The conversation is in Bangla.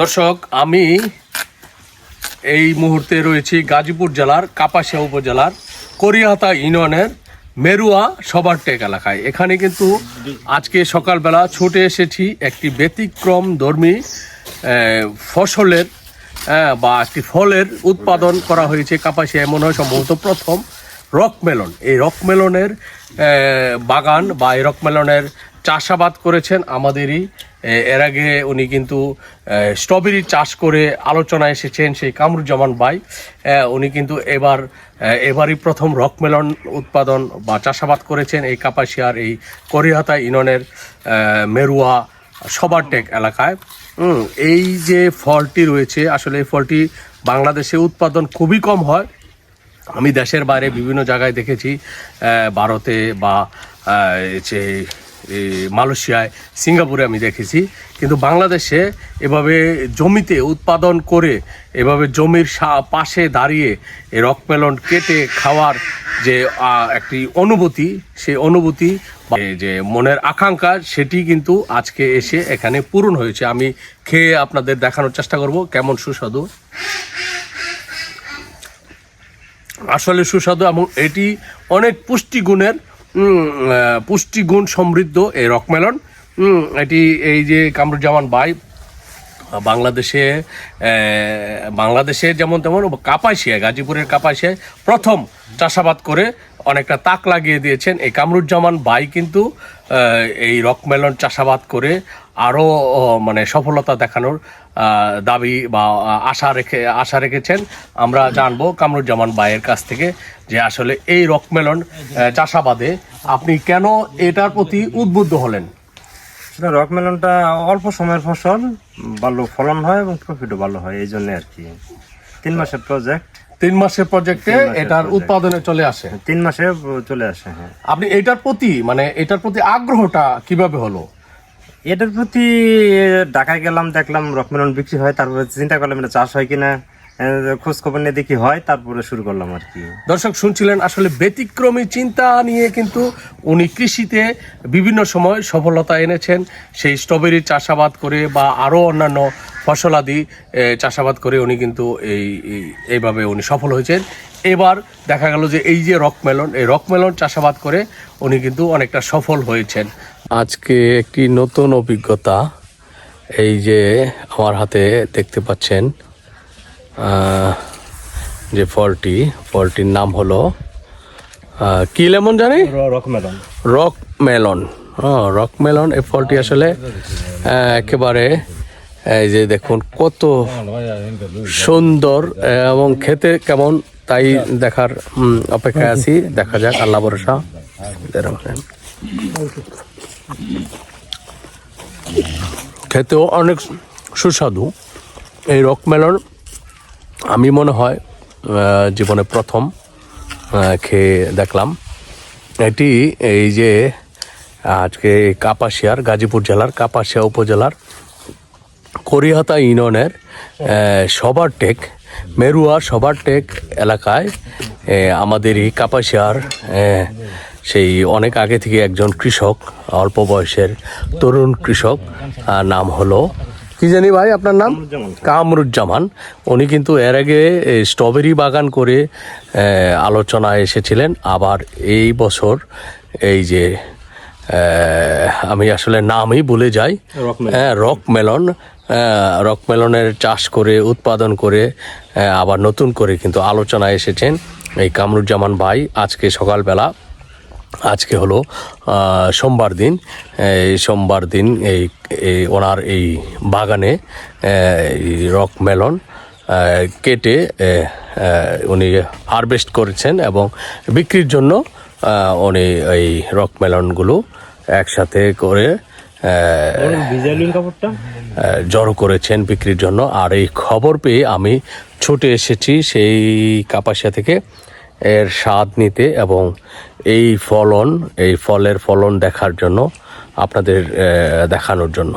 দর্শক, আমি এই মুহূর্তে রয়েছি গাজীপুর জেলার কাপাসিয়া উপজেলার করিয়াতা ইউনিয়নের মেরুয়া সবার টেক এলাকায়। এখানে কিন্তু আজকে সকালবেলা ছুটে এসেছি একটি ব্যতিক্রম ধর্মী ফসলের বা একটি ফলের উৎপাদন করা হয়েছে কাপাসিয়ায় মনে হয় সম্ভবত প্রথম রকমেলন। এই রকমেলনের বাগান বা এই রক মেলনের চাষাবাদ করেছেন আমাদেরই। এর আগে উনি কিন্তু স্ট্রবেরি চাষ করে আলোচনায় এসেছেন সেই কামরুজ্জামান ভাই উনি কিন্তু এবার এবারই প্রথম রকমেলন উৎপাদন বা চাষাবাদ করেছেন এই কাপাসিয়ার এই করিহাতা ইউনিয়নের আহ, মেরুয়া সবারটেক এলাকায়। এই যে ফলটি রয়েছে আসলে এই ফলটি বাংলাদেশে উৎপাদন খুবই কম হয়। আমি দেশের বাইরে বিভিন্ন জায়গায় দেখেছি ভারতে বা যে মালয়েশিয়ায়, সিঙ্গাপুরে আমি দেখেছি। কিন্তু বাংলাদেশে এভাবে জমিতে উৎপাদন করে, এভাবে জমির পাশে দাঁড়িয়ে রকমেলন কেটে খাওয়ার যে একটি অনুভূতি, সেই অনুভূতি যে মনের আকাঙ্ক্ষা, সেটি কিন্তু আজকে এসে এখানে পূরণ হয়েছে। আমি খেয়ে আপনাদের দেখানোর চেষ্টা করব, কেমন সুস্বাদু। আসলে সুস্বাদু এবং এটি অনেক পুষ্টিগুণের পুষ্টিগুণ সমৃদ্ধ এই রকমেলন। এটি এই যে কামরুজ্জামান বাই বাংলাদেশে বাংলাদেশে যেমন তেমন কাপাসিয়া, গাজীপুরের কাপাসিয়ায় প্রথম চাষাবাদ করে অনেকটা তাক লাগিয়ে দিয়েছেন এই কামরুজ্জামান বাই কিন্তু এই রকমেলন চাষাবাদ করে আরও মানে সফলতা দেখানোর দাবি বা আশা রেখে আশা রেখেছেন। আমরা জানব কামরুজ্জামান ভাইয়ের কাছ থেকে যে আসলে এই রকমেলন চাষাবাদে আপনি কেন এটার প্রতি উদ্বুদ্ধ হলেন? সেটা রক মেলনটা অল্প সময়ের ফসল ভালো ফলন হয় এবং প্রফিটও ভালো হয় এই জন্য আর কি। তিন মাসের প্রজেক্ট তিন মাসের প্রজেক্টে এটার উৎপাদনে চলে আসে। তিন মাসে চলে আসে হ্যাঁ। আপনি এটার প্রতি মানে এটার প্রতি আগ্রহটা কীভাবে হলো? এটার প্রতি ঢাকায় গেলাম, দেখলাম রকমেলন বিক্রি হয়, তারপরে চিন্তা করলাম এটা চাষ হয় কিনা খোঁজ খবর নিয়ে দেখি হয়, তারপরে শুরু করলাম আর কি। দর্শক, শুনছিলেন আসলে ব্যতিক্রমী চিন্তা নিয়ে কিন্তু উনি কৃষিতে বিভিন্ন সময় সফলতা এনেছেন। সেই স্ট্রবেরি চাষাবাদ করে বা আরও অন্যান্য ফসলাদি এ, চাষাবাদ করে উনি কিন্তু এই এই- এইভাবে উনি সফল হয়েছেন। এবার দেখা গেল যে এই যে রকমেলন এই রকমেলন চাষাবাদ করে উনি কিন্তু অনেকটা সফল হয়েছেন। আজকে একটি নতুন অভিজ্ঞতা এই যে আমার হাতে দেখতে পাচ্ছেন যে ফলটি ফলটির নাম হলো কি লেমন জানি? Rock melon rock melon rock melon এই ফলটি আসলে একেবারে এই যে দেখুন, কত সুন্দর, এবং খেতে কেমন, তাই দেখার অপেক্ষায় আছি। দেখা যাক, আল্লাহ ভরসা। খেতেও অনেক সুস্বাদু। এই রক মেলন আমি মনে হয় জীবনে প্রথম খেয়ে দেখলাম। এটি এই যে আজকে কাপাসিয়ার, গাজীপুর জেলার কাপাসিয়া উপজেলার করিহাতা ইউনিয়নের সবার টেক মেরুয়া সবার টেক এলাকায় আমাদের এই কাপাসিয়ার সেই অনেক আগে থেকে একজন কৃষক অল্প বয়সের তরুণ কৃষক নাম হলো কি জানি ভাই আপনার নাম? কামরুজ্জামান। উনি কিন্তু এর আগে এই স্ট্রবেরি বাগান করে আলোচনায় এসেছিলেন। আবার এই বছর এই যে আমি আসলে নামই ভুলে যাই। হ্যাঁ রক মেলন রক মেলনের চাষ করে, উৎপাদন করে আবার নতুন করে কিন্তু আলোচনায় এসেছেন এই কামরুজ্জামান ভাই। আজকে সকালবেলা, আজকে হলো সোমবার দিন, এই সোমবার দিন এই এই ওনার এই বাগানে রক মেলন কেটে উনি হারভেস্ট করেছেন এবং বিক্রির জন্য উনি এই রক মেলনগুলো একসাথে করে জড়ো করেছেন বিক্রির জন্য। আর এই খবর পেয়ে আমি ছুটে এসেছি সেই কাপাসিয়া থেকে এর স্বাদ নিতে এবং এই ফলন এই ফলের ফলন দেখার জন্য আপনাদের দেখানোর জন্য।